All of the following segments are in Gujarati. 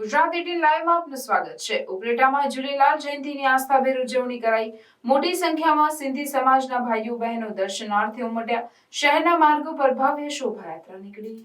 ગુજરાત એટીન લાઈવમાં આપનું સ્વાગત છે. ઉપલેટામાં ઝૂલેલાલ જયંતિની આસ્થાભેર ઉજવણી કરાઈ. મોટી સંખ્યામાં સિંધી સમાજના ભાઈઓ, બહેનો દર્શનાર્થે ઉમટ્યા. શહેરના માર્ગો પર ભવ્ય શોભાયાત્રા નીકળી.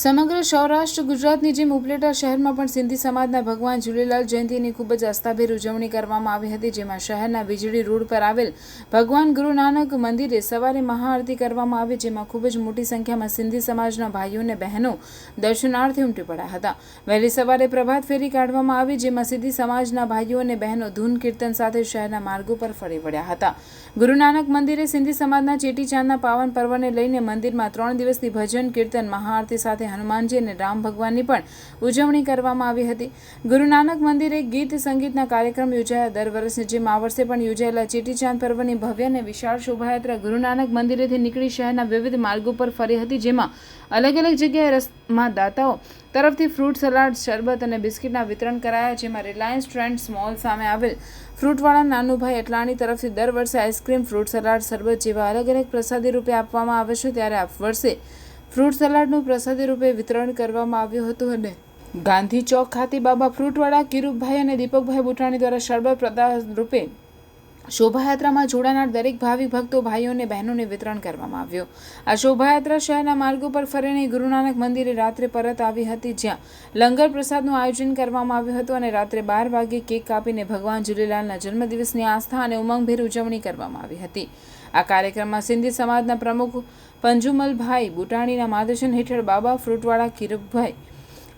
સમગ્ર સૌરાષ્ટ્ર ગુજરાતની જેમ ઉપલેટા શહેરમાં પણ સિંધી સમાજના ભગવાન ઝૂલેલાલ જયંતિની ખૂબ જ આસ્થાભેર ઉજવણી કરવામાં આવી હતી, જેમાં શહેરના વીજળી રોડ પર આવેલ ભગવાન ગુરુ નાનક મંદિરે સવારે મહાઆરતી કરવામાં આવી, જેમાં ખૂબ જ મોટી સંખ્યામાં સિંધી સમાજના ભાઈઓ અને બહેનો દર્શનાર્થે ઉમટી પડ્યા હતા. વહેલી સવારે પ્રભાત ફેરી કાઢવામાં આવી, જેમાં સિંધી સમાજના ભાઈઓ અને બહેનો ધૂન કીર્તન સાથે શહેરના માર્ગો પર ફરી વળ્યા હતા. ગુરુ નાનક મંદિરે સિંધી સમાજના ચેટીચાંદના પાવન પર્વને લઈને મંદિરમાં ત્રણ દિવસથી ભજન, કીર્તન, મહાઆરતી સાથે હનુમાનજી અને રામ ભગવાનની પણ ઉજવણી કરવામાં આવી હતી. ગુરુ નાનક મંદિરે ગીત, સંગીતના કાર્યક્રમ યોજાયા દર વર્ષની જેમ આ વર્ષે પણ યોજાયેલા ચેટીચાંદ પર્વની ભવ્ય અને વિશાળ શોભાયાત્રા ગુરુ નાનક મંદિરેથી નીકળી શહેરના વિવિધ માર્ગો પર ફરી હતી, જેમાં અલગ અલગ જગ્યાએ રસમાં દાતાઓ તરફથી ફ્રૂટ સલાડ, શરબત અને બિસ્કિટના વિતરણ કરાયા, જેમાં રિલાયન્સ ટ્રેન્ડ્સ મોલ સામે આવેલ ફ્રૂટવાળા નાનુભાઈ એટલાણી તરફથી દર વર્ષે આઈસ્ક્રીમ, ફ્રૂટ સલાડ, શરબત જેવા અલગ અલગ પ્રસાદી રૂપે આપવામાં આવે છે. ત્યારે આ વર્ષે ફ્રૂટ સલાડનું પ્રસાદી રૂપે વિતરણ કરવામાં આવ્યું હતું અને ગાંધી ચોક ખાતે બાબા ફ્રૂટવાળા કિરુભાઈ અને દીપકભાઈ બુટાણી દ્વારા શરબત પ્રદાન રૂપે શોભાયાત્રામાં જોડાનાર દરેક ભાવિક ભક્તો, ભાઈઓ અને બહેનોને વિતરણ કરવામાં આવ્યું. આ શોભાયાત્રા શહેરના માર્ગો પર ફરીને ગુરુ નાનક મંદિરે રાત્રે પરત આવી હતી જ્યાં લંગર પ્રસાદનું આયોજન કરવામાં આવ્યું હતું અને રાત્રે બાર વાગે કેક કાપીને ભગવાન ઝૂલેલાલના જન્મદિવસની આસ્થા અને ઉમંગભેર ઉજવણી કરવામાં આવી હતી. આ કાર્યક્રમમાં સિંધી સમાજના પ્રમુખ પંજુમલભાઈ બુટાણીના માર્ગદર્શન હેઠળ બાબા ફ્રૂટવાળા કિરુભાઈ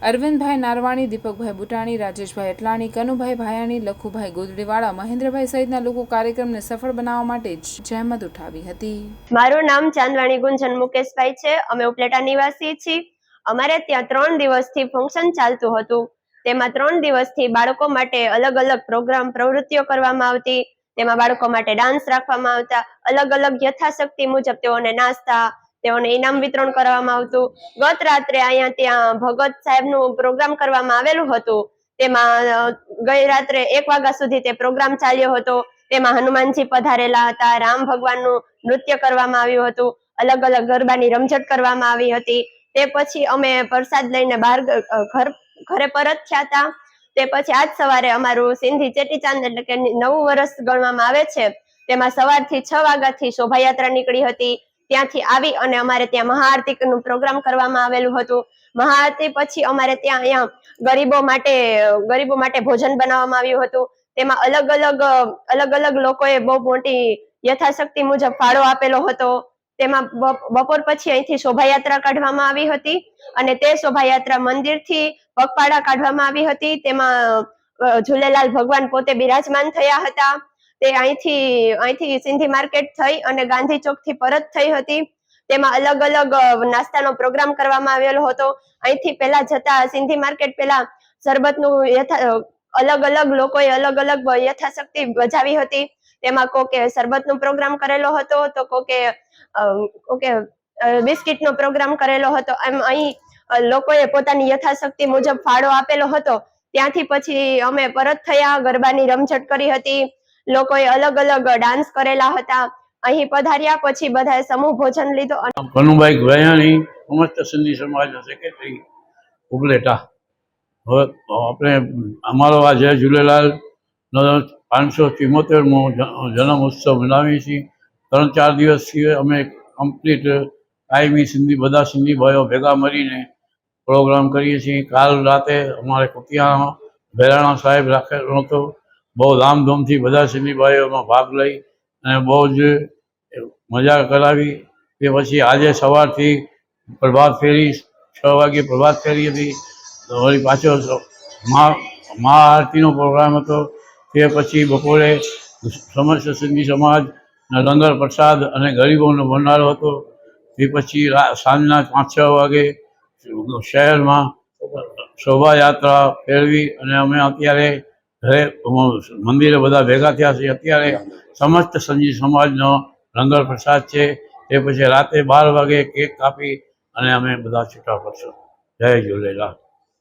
અરવિંદભાઈ નારવાણી, દીપકભાઈ બુટાણી, રાજેશભાઈ એટલાણી કનુભાઈ ભાયાણી, લખુભાઈ ગોદડીવાળા, મહેન્દ્રભાઈ સહિતના લોકો કાર્યક્રમને સફળ બનાવવા માટે જહેમત ઉઠાવી હતી. મારું નામ ચાંદવાણી ગુંજન મુકેશભાઈ છે. અમે ઉપલેટા નિવાસી છીએ. અમારે ત્યાં ત્રણ દિવસથી ફંક્શન ચાલતું હતું. તેમાં ત્રણ દિવસથી બાળકો માટે અલગ અલગ પ્રોગ્રામ પ્રવૃત્તિઓ કરવામાં આવતી. તેમાં બાળકો માટે ડાન્સ રાખવામાં આવતા. અલગ અલગ યથાશક્તિ મુજબ તેઓને નાસ્તા તેઓને ઇનામ વિતરણ કરવામાં આવતું. ગત રાત્રે અહીંયા ત્યાં ભગત સાહેબનું પ્રોગ્રામ કરવામાં આવેલું હતું. તેમાં ગઈ રાત્રે એક વાગ્યા સુધી તે પ્રોગ્રામ ચાલ્યો હતો. તેમાં હનુમાનજી પધારેલા હતા. રામ ભગવાનનું નૃત્ય કરવામાં આવ્યું હતું. અલગ અલગ ગરબાની રમઝટ કરવામાં આવી હતી. તે પછી અમે પ્રસાદ લઈને બહાર ઘર, ઘરે પરત થયા હતા. તે પછી આજ સવારે અમારું સિંધી ચેટીચાંદ એટલે કે નવું વર્ષ ગણવામાં આવે છે. તેમાં સવારથી છ વાગ્યાથી શોભાયાત્રા નીકળી હતી. ત્યાંથી આવી અને અમારે ત્યાં મહાઆરતીનું પ્રોગ્રામ કરવામાં આવેલું હતું. મહાઆરતી પછી અમારે ત્યાં અહીંયા ગરીબો માટે ગરીબો માટે ભોજન બનાવવામાં આવ્યું હતું. તેમાં અલગ અલગ અલગ અલગ લોકોએ બહુ મોટી યથાશક્તિ મુજબ ફાળો આપેલો હતો. તેમાં બપ- બપોર પછી અહીંથી શોભાયાત્રા કાઢવામાં આવી હતી અને તે શોભાયાત્રા મંદિરથી પગપાળા કાઢવામાં આવી હતી. તેમાં ઝૂલેલાલ ભગવાન પોતે બિરાજમાન થયા હતા. તે અહીંથી અહીંથી સિંધી માર્કેટ થઈ અને ગાંધી ચોકથી પરત થઈ હતી. તેમાં અલગ અલગ નાસ્તાનો પ્રોગ્રામ કરવામાં આવેલો હતો. અહીંથી પહેલા જતા સિંધી માર્કેટ પહેલા શરબતનું યથા અલગ અલગ લોકોએ અલગ અલગ યથાશક્તિ બજાવી હતી. તેમાં કોકે શરબતનો પ્રોગ્રામ કરેલો હતો તો કોકે કોકે બિસ્કિટનો પ્રોગ્રામ કરેલો હતો. એમ અહીં લોકોએ પોતાની યથાશક્તિ મુજબ ફાળો આપેલો હતો. ત્યાંથી પછી અમે પરત થયા, ગરબાની રમઝટ કરી હતી. લોકોએ અલગ અલગ ડાન્સ કરેલા હતા. અહીં પધાર્યા પછી બધાએ સમૂહ ભોજન લીધો અને કનુભાઈ ગયાણી, સમસ્ત સિંધી સમાજના સેક્રેટરી ઉપલેટા. હવે આપણે, અમારો આ જય ઝૂલેલાલ પાંચસો ચુમ્મોતેરમો જન્મ ઉત્સવ મનાવીએ છીએ. ત્રણ ચાર દિવસથી અમે કમ્પ્લીટ કાયમી સિંધી, બધા સિંધી ભાઈઓ ભેગા મળીને પ્રોગ્રામ કરીએ છીએ. કાલ રાતે અમારે કુતિયાણા, ભેરાણા સાહેબ રાખેલો હતો. બહુ ધામધૂમથી બધા સિંધી ભાઈઓ એમાં ભાગ લઈ અને બહુ જ મજા કરાવી તે પછી આજે સવારથી પ્રભાત ફેરી, છ વાગે પ્રભાત ફેરી હતી. તો વળી પાછો મા મહા, મહાઆરતીનો પ્રોગ્રામ હતો. તે પછી બપોરે સમસ્ત સિંધી સમાજ લંગર પ્રસાદ અને ગરીબોનો ભંડારો હતો. તે પછી સાંજના પાંચ, છ વાગે શહેરમાં શોભાયાત્રા ફેરવી અને અમે અત્યારે મંદિરે બધા ભેગા થયા છે. અત્યારે સમસ્ત સંજી સમાજનો લંગર પ્રસાદ છે. તે પછી રાતે બાર વાગે કેક કાપી અને અમે બધા છૂટા પડશું. જય ઝૂલેલાલ.